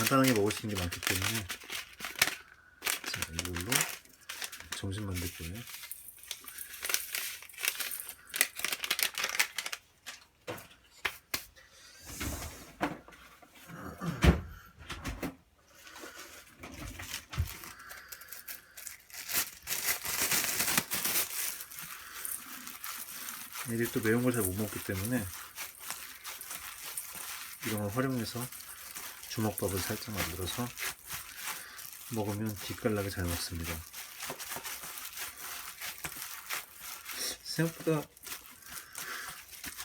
간단하게 먹을 수 있는 게 많기 때문에 자 이걸로 점심 만들 거예요. 애들이 또 매운 걸 잘 못 먹기 때문에 이런 걸 활용해서 주먹밥을 살짝 만들어서 먹으면 기깔나게 잘 먹습니다. 생각보다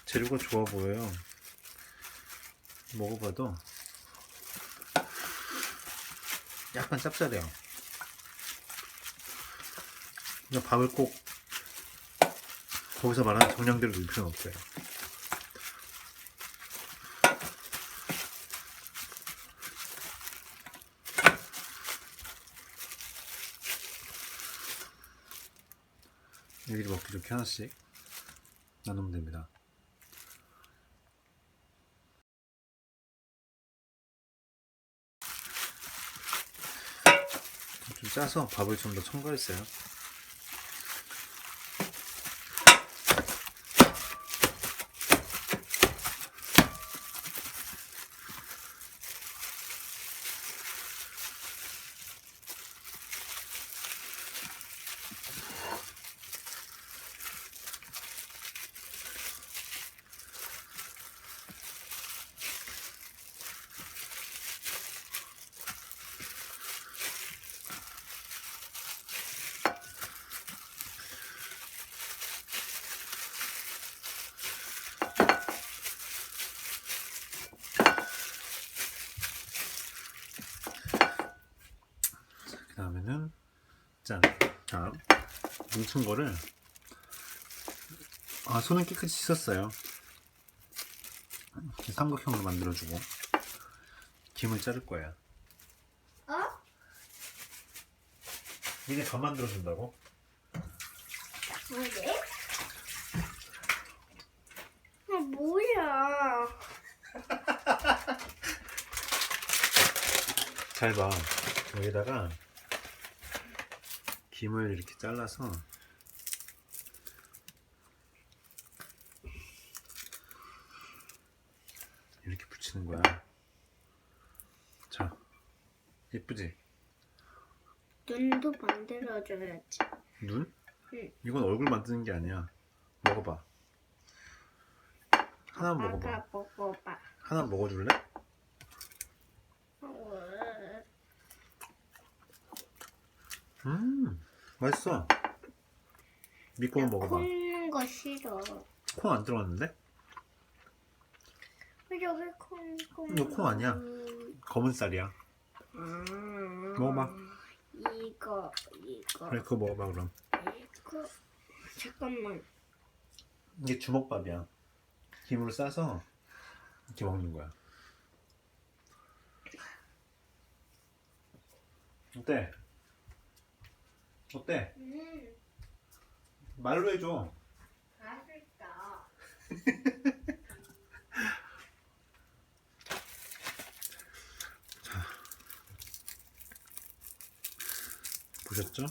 재료가 좋아 보여요. 먹어봐도 약간 짭짤해요. 그냥 밥을 꼭 거기서 말하는 정량대로 넣을 필요는 없어요. 애들이 먹기 좋게 하나씩 나누면 됩니다. 좀 짜서 밥을 좀 더 첨가했어요. 다음에는 짠. 자, 뭉친 거를 아 손은 깨끗이 씻었어요. 삼각형으로 만들어주고 김을 자를 거야. 어? 이게 더 만들어준다고? 뭐래? 아 뭐야? 잘 봐. 여기다가 김을 이렇게 잘라서 이렇게 붙이는 거야. 자, 예쁘지? 눈도 만들어줘야지. 눈? 응. 이건 얼굴 만드는 게 아니야. 먹어봐. 하나 먹어봐. 아까 먹어봐. 하나 먹어줄래? 어, 음, 맛있어. 한번 먹어봐. 콩는 거 싫어. 콩 안 들어갔는데? 왜 여기 콩, 콩. 이거 콩 아니야. 음, 검은 쌀이야. 음, 먹어봐. 이거, 이거, 그래, 그거 먹어봐, 그럼. 이거. 잠깐만. 이게 주먹밥이야. 김으로 싸서 이렇게 먹는 거야. 어때? 어때? 음, 말로 해줘. 맛있다. 보셨죠?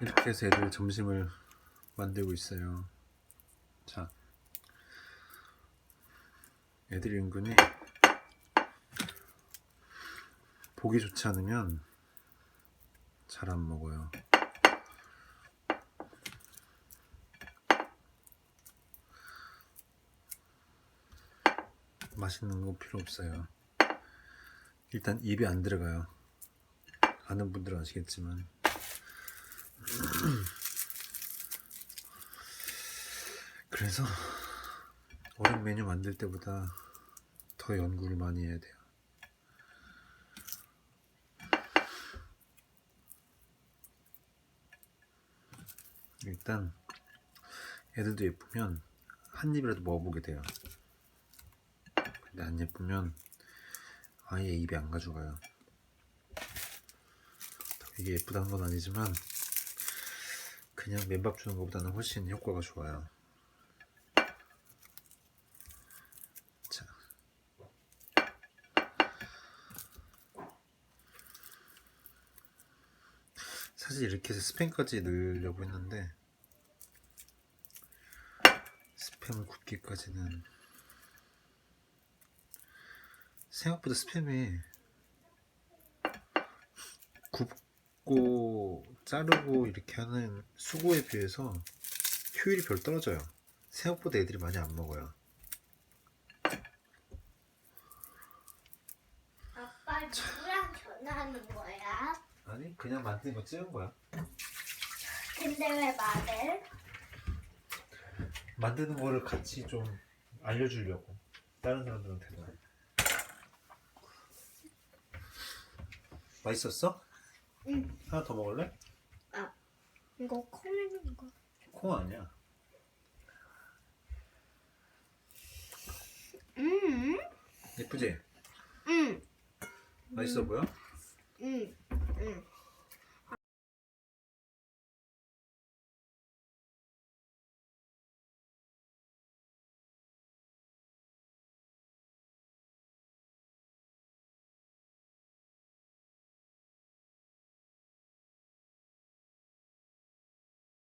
이렇게 해서 애들 점심을 만들고 있어요. 자, 애들이 은근히 보기 좋지 않으면 잘 안 먹어요. 맛있는 거 필요 없어요. 일단 입에 안 들어가요. 아는 분들은 아시겠지만. 그래서 어른 메뉴 만들 때보다 더 연구를 많이 해야 돼요. 일단 애들도 예쁘면 한 입이라도 먹어보게 돼요. 근데 안 예쁘면 아예 입에 안 가져가요. 이게 예쁘다는 건 아니지만 그냥 맨밥 주는 것보다는 훨씬 효과가 좋아요. 사실 이렇게 해서 스팸까지 넣으려고 했는데 스팸을 굽기까지는 생각보다 스팸이 굽고 자르고 이렇게 하는 수고에 비해서 효율이 별 떨어져요. 생각보다 애들이 많이 안 먹어요. 아빠 누구랑 전화하는 거야? 아니 그냥 만드는 거 찍은 거야. 근데 왜 말을? 만드는 거를 같이 좀 알려주려고 다른 사람들한테도 맛있었어? 응. 하나 더 먹을래? 이거 콩인 거. 콩 아니야 음. 예쁘지? 음. 맛있어 보여?